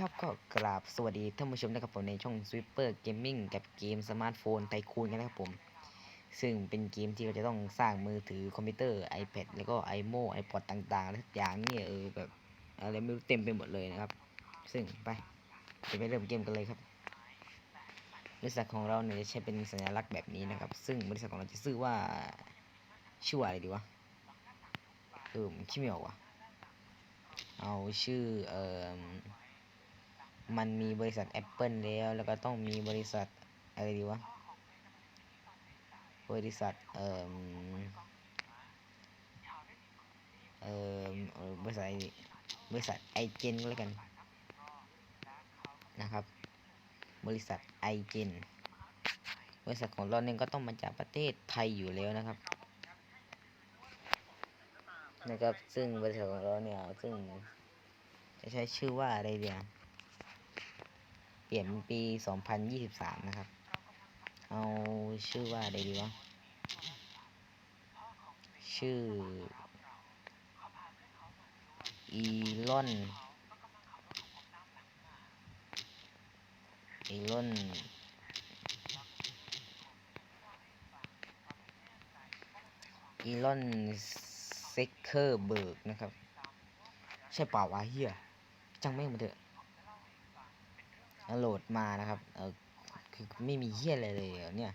ครับก็กราบสวัสดีท่านผู้ชมนะครับผมในช่อง Sweeper Gaming กับเกมสมาร์ทโฟนไทคูนกันนะครับผม ซึ่งเป็นเกมที่เราจะต้องสร้างมือถือคอมพิวเตอร์ iPad แล้วก็ iMo iPod ต่างๆทุกอย่างเนี่ยเออแบบอะไรไม่รู้เต็มไปหมดเลยนะครับ ซึ่งไปจะไปเริ่มเกมกันเลยครับบริษัทของเราเนี่ยจะใช้เป็นสัญลักษณ์แบบนี้นะครับ ซึ่งบริษัทของเราจะชื่อว่าชื่ออะไรดีวะเออคิดไม่ออกว่ะเอาชื่อเอ่อ มันมีบริษัท Apple แล้ว แล้วก็ต้องมีบริษัทอะไรดีวะ บริษัท เอ่อเอ่อบริษัทบริษัทไอเจนก็แล้วกันนะครับ บริษัทไอเจนบริษัทของเราเนี่ยก็ต้องมาจากประเทศไทยอยู่แล้วนะครับนะครับ ซึ่งบริษัทของเราเนี่ย ซึ่งจะใช้ชื่อว่าอะไรเดียว ลี่ยนปี 2023 นะครับ เอาชื่อว่าอะไรดีวะ ชื่ออีลอนอีลอนอีลอนเซคเคอร์เบิร์กนะครับ ใช่เปล่าวะเฮียจังไม่งมาเถอะเอา โหลดมานะครับ เออคือไม่มีเฮียอะไรเลยเนี่ย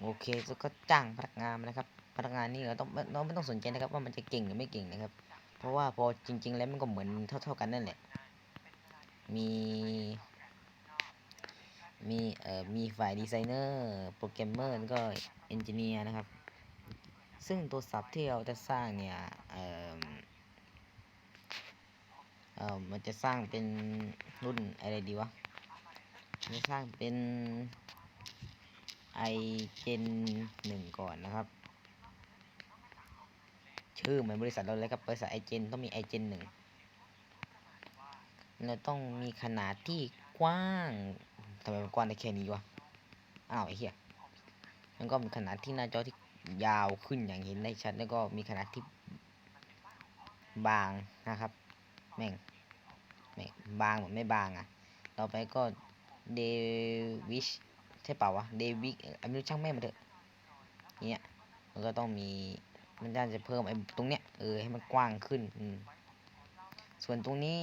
โอเคแล้วก็จ้างพนักงานนะครับ พนักงานนี่เราต้องเราไม่ต้องสนใจนะครับ ว่ามันจะเก่งหรือไม่เก่งนะครับ เพราะว่าพอจริง ๆ แล้วมันก็เหมือนเท่า ๆกันนั่นแหละ มี มีเอ่อมีฝ่ายดีไซเนอร์ โปรแกรมเมอร์แล้วก็เอนจิเนียร์นะครับ ซึ่งตัวศัพท์ที่เราจะสร้างเนี่ย เอ่อ เออมันจะสร้างเป็นรุ่นอะไรดีวะจะสร้างเป็นไอเจนหนึ่งก่อนนะครับ ชื่อเหมือนบริษัทเราเลยครับบริษัทไอเจนต้องมีไอเจนหนึ่งเราต้องมีขนาดที่กว้างทำไมมันกว้างได้แค่นี้วะอ้าวไอ้เหี้ยมันก็มีขนาดที่หน้าจอที่ยาวขึ้นอย่างเห็นได้ชัด แล้วก็มีขนาดที่บางนะครับ แม่ง บางเหมือนไม่บางอะ ต่อไปก็เดวิชใช่เปล่าวะเดวิกอันนี้ช่างแม่มันเถอะเนี่ยมันก็ต้องมีมันน่าจะเพิ่มไอ้ตรงเนี้ยเออให้มันกว้างขึ้นอืมส่วนตรงนี้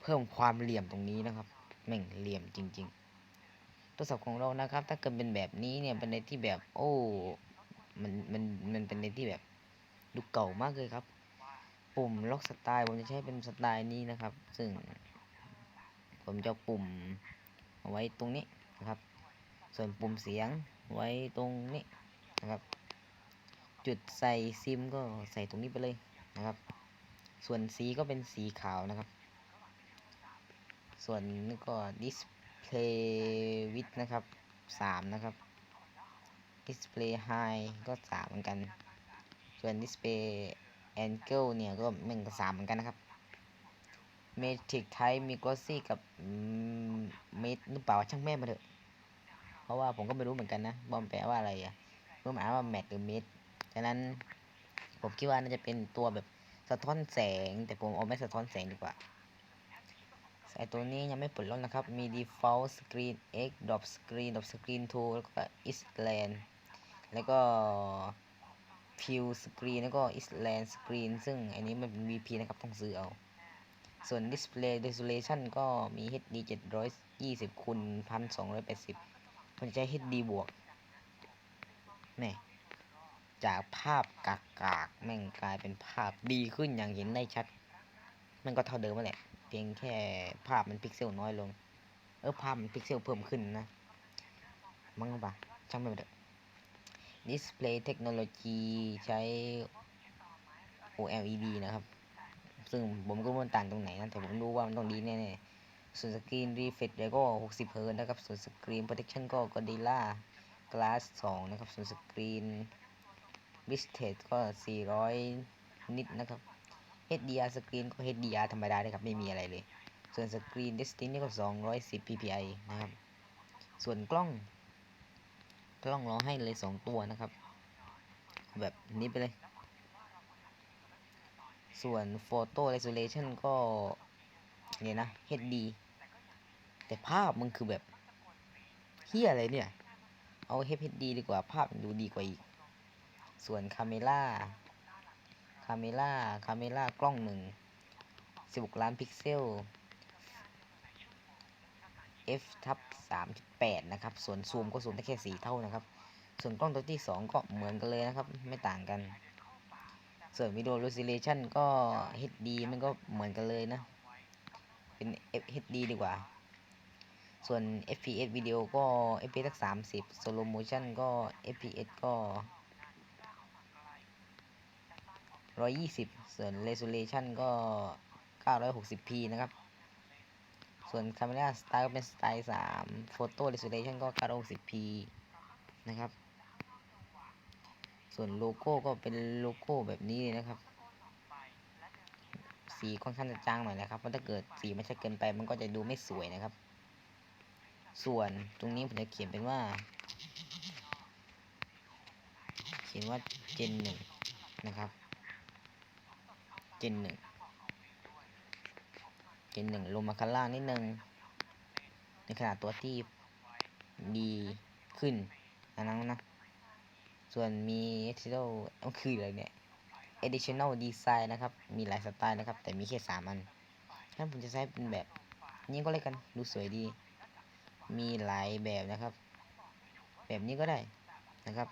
เพิ่มความเหลี่ยมตรงนี้นะครับแม่งเหลี่ยมจริง ๆ โทรศัพท์ของเรานะครับ ถ้าเกิดเป็นแบบนี้เนี่ยเป็นในที่แบบ โอ้มันมันมันเป็นในที่แบบดูเก่ามากเลยครับ ปุ่มล็อกสไตล์ผมจะใช้เป็นสไตล์นี้นะครับ ซึ่ง ผมจะปุ่มเอาไว้ตรงนี้นะครับ ส่วนปุ่มเสียงไว้ตรงนี้นะครับ จุดใส่ซิมก็ใส่ตรงนี้ไปเลยนะครับ ส่วนสีก็เป็นสีขาวนะครับ ส่วนนี่ก็ display width นะครับสามนะครับ display high ก็สามเหมือนกัน ส่วน display angle เนี่ยก็แม่งก็สามเหมือนกันนะครับ matrix type มี glossy กับ mate หรือเปล่าช่างแม่มาเถอะ เพราะว่าผมก็ไม่รู้เหมือนกันนะ บอมแปลว่าอะไรอะรู้หมายว่า matte หรือ mate ฉะนั้นผมคิดว่าน่าจะเป็นตัวแบบสะท้อนแสง แต่ผมเอาไม่สะท้อนแสงดีกว่าไอตัวนี้ยังไม่ปลดล็อกนะครับ มี default screen x drop screen drop screen to แล้วก็ island แล้วก็ view screen แล้วก็ island screen ซึ่งอันนี้มันเป็น VP นะครับ ต้องซื้อเอา ส่วน display resolution ก็มี HD 720คูณ1280ผมจะใช้ HD บวกแม่จากภาพกากกากๆแม่งกลายเป็นภาพดีขึ้นอย่างเห็นได้ชัด มันก็เท่าเดิมแหละ เพียงแค่ภาพมันพิกเซลน้อยลง เออภาพมันพิกเซลเพิ่มขึ้นนะ มั้งปะช่างไม่เป็นไร Display Technology ใช้ OLED นะครับ ซึ่งผมก็ไม่รู้มันต่างตรงไหนนะ แต่ผมรู้ว่ามันต้องดีแน่ๆ ส่วนสกรีน refresh rate ก็ 60เฮิร์ตนะครับ ส่วนสกรีน protection ก็ Gorilla Glass 2 นะครับ ส่วนสกรีน Bitrate ก็ 400 นิดนะครับ HDR สกรีนก็ HDR ธรรมดาเลยครับ ไม่มีอะไรเลย ส่วนสกรีน Destiny ก็ 210 ppi นะครับ ส่วนกล้อง ล้องเราให้เลย2ตัวนะครับ แบบนี้ไปเลย ส่วน Photo Resolution ก็เนี่ยนะ HD แต่ภาพมันคือแบบเฮียอะไรเนี่ย เอา HD ดีกว่าภาพดูดีกว่าอีก ส่วนคาเมล่าคาเมล่าคาเมล่ากล้องหนึ่ง16 ล้านพิกเซล f ทับ3.8 นะครับ ส่วนซูมก็ซูมได้แค่ 4 เท่านะครับ ส่วนกล้องตัวที่ 2 ก็เหมือนกันเลยนะครับ ไม่ต่างกัน ส่วนวิดีโอ resolution ก็ HD มันก็เหมือนกันเลยนะ เป็น FHD ดีกว่า ส่วน FPS วิดีโอก็ FPS สัก30 Slow motion ก็ FPS ก็ 120 ส่วน resolution ก็ 960p นะครับ ส่วน camera style ก็เป็นสไตล์3 photo resolution ก็ 960p นะครับ ส่วนโลโก้ก็เป็นโลโก้แบบนี้เลยนะครับ สีค่อนข้างจะจางหน่อยนะครับเพราะถ้าเกิดสีมันชัดเกินไปมันก็จะดูไม่สวยนะครับ ส่วนตรงนี้ผมจะเขียนเป็นว่า เขียนว่าเจนหนึ่งนะครับเจนหนึ่ง เจนหนึ่งลงมาข้างล่างนิดนึงในขนาดตัวที่ดีขึ้นอันนั้นนะ ส่วนมี additional มันคืออะไรเนี่ย additional design นะครับ มีหลายสไตล์นะครับ แต่มีแค่สามอันถ้าผมจะใช้เป็นแบบนี้ก็เลยกันดูสวยดี มีหลายแบบนะครับ แบบนี้ก็ได้นะครับ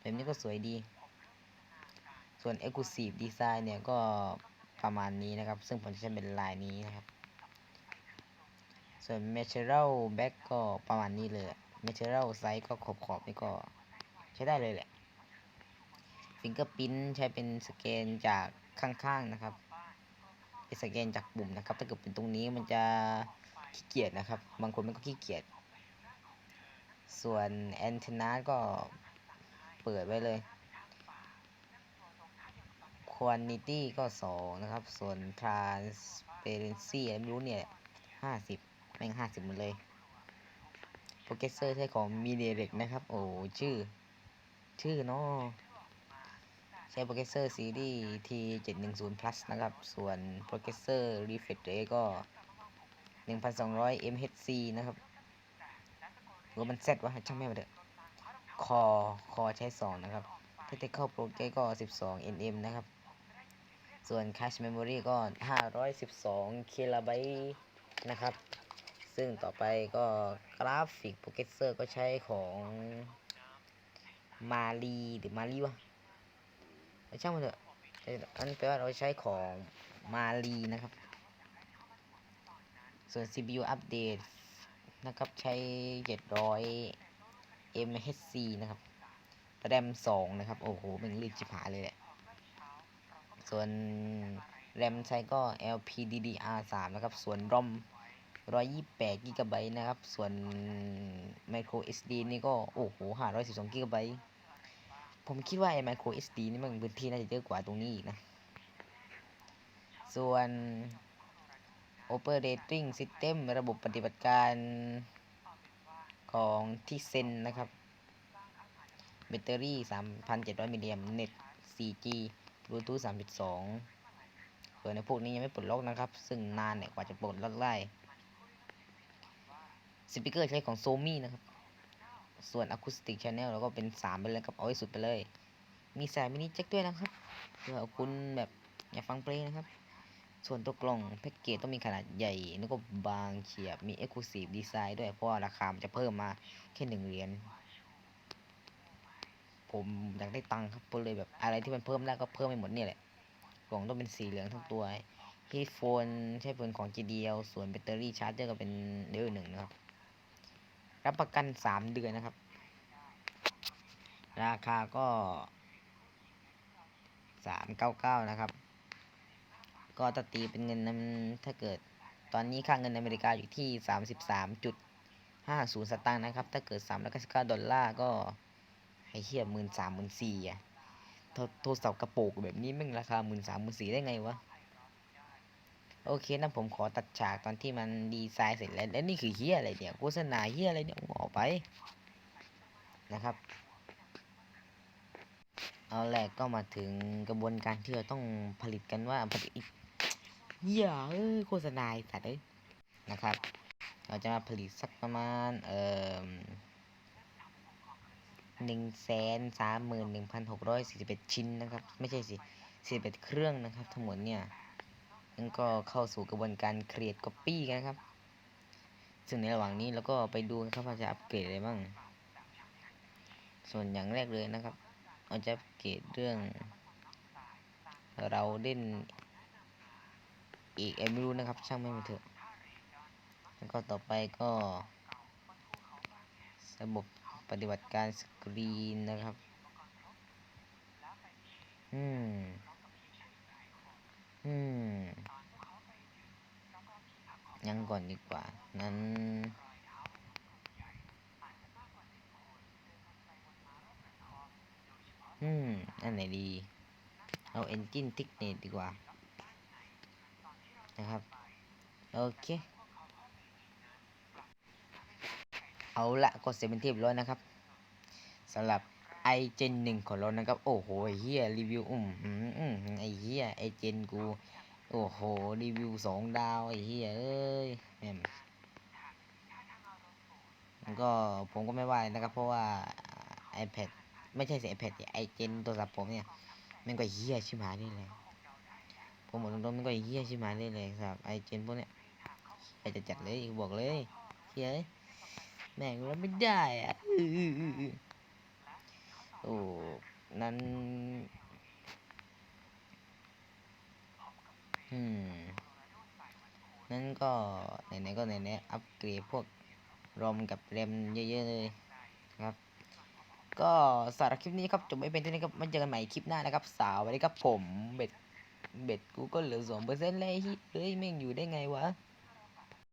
แบบนี้ก็สวยดี ส่วน exclusive design เนี่ยก็ประมาณนี้นะครับ ซึ่งผมจะใช้เป็นลายนี้นะครับ ส่วน material back ก็ประมาณนี้เลย material size ก็ขอบขอบๆนี่ก็ใช้ได้เลยแหละ fingerprint ใช้เป็นสแกนจากข้างๆนะครับเป็นสแกนจากปุ่มนะครับ ถ้าเกิดเป็นตรงนี้มันจะขี้เกียจนะครับ บางคนมันก็ขี้เกียจ ส่วนแอนเทนาก็เปิดไว้เลย quantity ก็สองนะครับ ส่วน transparency ไม่รู้เนี่ยห้าสิบ แม่งห้าสิบหมดเลยโปรเกสเซอร์ใช่ของมีเดียเล็กนะครับ โอ้ชื่อ ชื่อนาะใช้โปรเกสเซอร์ซีรีส์ทีเจ็ดหนึ่งศูนย์ plus นะครับ ส่วนโปรเกสเซอร์รีเฟรชเรก็หนึ่งพันสองร้อย mhc นะครับหรือมันเซตวะช่างไม่มาเถอะคอ คอใช้สองนะครับเทคนิคโปรเจกก็สิบสอง nm นะครับ ส่วนแคชเมมโมรี่ก็ห้าร้อยสิบสองเคลไบต์นะครับ ซึ่งต่อไปก็กราฟิกโปรเกสเซอร์ก็ใช้ของมารีหรือมารีวะเอช่างมันเถอะเอ้ยอันนี้แปลว่าเราใช้ของมารีนะครับ ส่วน CPU อัปเดตนะครับใช้ 700 MHz นะครับแรม2นะครับ โอ้โหมันรีบจิบหายเลยแหละ ส่วนแรมใช้ก็ LPDDR3 นะครับ ส่วน ROM 128 g b นะครับ ส่วน micro SD นี่ก็ โอ้โห512 g b ผมคิดว่าไอ้ micro SD นี่มันพื้นที่น่าจะเยอะกว่าตรงนี้อีกนะ ส่วน operating system ระบบปฏิบัติการของที่เซนนะครับ แบตเตอรี่ 3,700 มิลลิแอมเน็ต 4G Bluetooth 3.2ส่วนในพวกนี้ยังไม่ปลดล็อกนะครับ ซึ่งนานเนี่ยกว่าจะปลดล็อกได้ สปีกเกอร์ใช้ของโซมี่นะครับ ส่วนอะคูสติกช n แนลเราก็เป็น3ไปเลยครับเอาให้สุดไปเลย มีสายมินิแจ็คด้วยนะครับเผื่อคุณแบบอยากฟังเพลงนะครับ ส่วนตัวกล่องแพ็กเกจต้องมีขนาดใหญ่แล้วก็บางเฉียบมี Exclusive Design ด้วยเพราะราคามันจะเพิ่มมาแค่หนึ่งเหรียญผมอยากได้ตังค์ครับก็เลยแบบอะไรที่มันเพิ่มได้ก็เพิ่มไปหมดเนี่ยแหละกล่องต้องเป็นสีเหลืองทั้งตัวเฮดโฟนใช้เป็นของ JDL ส่วนแบตเตอรี่ชาร์จเจอร์ก็เป็นเลเวลหนึ่งนะครับ รับประกัน3เดือนนะครับ ราคาก็399นะครับ ก็ตตีเป็นเงินนั้นถ้าเกิดตอนนี้ค่าเงินอเมริกาอยู่ที่33.50สตางค์นะครับ ถ้าเกิด399ดอลลาร์ก็ให้เทียบหมื่นสามหมื่นสี่อะโทรศัพท์กระโปงแบบนี้แม่งราคาหมื่นสามหมื่นสี่ได้ไงวะ โอเคนะผมขอตัดฉากตอนที่มันดีไซน์เสร็จแล้วแล้วนี่คือเฮียอะไรเนี่ยโฆษณาเฮียอะไรเนี่ยออกไปนะครับ เอาแรกก็มาถึงกระบวนการที่เราต้องผลิตกันว่าผลิตเหี้ยเอ้ยโฆษณาสัตว์เอ้ยนะครับ เราจะมาผลิตสักประมาณเอ่อหนึ่งแสนสามหมื่นหนึ่งพันหกร้อยสี่สิบเอ็ดชิ้นนะครับ ไม่ใช่สิสี่สิบเอ็ดเครื่องนะครับ ทั้งหมดเนี่ย นั่นก็เข้าสู่กระบวนการ create copy กันนะครับ ซึ่งในระหว่างนี้เราก็ไปดูนะครับว่าจะอัปเกรดอะไรบ้าง ส่วนอย่างแรกเลยนะครับ เราจะอัปเกรดเรื่อง เราเล่นอีกเอไม่รู้นะครับ ช่างไม่มาเถอะ แล้วก็ต่อไปก็ ระบบปฏิบัติการสกรีนนะครับ อืม อืมยังก่อนดีกว่า นั้น อืม อันไหนดี เอา Engine t i c k n e t ดีกว่า นะครับ โอเค เอาละก็เสร็จเป็นที่เรียบร้อยนะครับสำหรับ i Gen 1ของเรานะครับ โอ้โหเฮียรีวิวอืมอืมอืมไอเฮียไอเจนกู โอ้โห รีวิวสองดาว ไอเฮียเอ้ยแม่มมันก็ผมก็ไม่ว่านะครับ เพราะว่า iPad ไม่ใช่สิ iPad ไอเจนโทรศัพท์ผมเนี่ย มันก็เฮียชิบหาได้เลย ผมบอกตรงๆมันก็เฮียชิบหาได้เลยครับไอเจนพวกเนี้ยอยากจะจัดเลยบอกเลยเฮียเอ้ยแม่งรับไม่ได้อะ อื้ออื้ออื้ออื้อโอ้นั้น อืม นั้นก็ไหนๆก็ไหนๆอัปเกรดพวกรอมกับแรมเยอะๆเลยครับ ก็สำหรับคลิปนี้ครับจบไม่เป็นที่นี้ครับมาเจอกันใหม่คลิปหน้านะครับ สาวสวัสดีครับผมเบ็ดเบ็ดกูก็เหลือสองเปอร์เซ็นต์เลยเฮ้ยแม่งอยู่ได้ไงวะ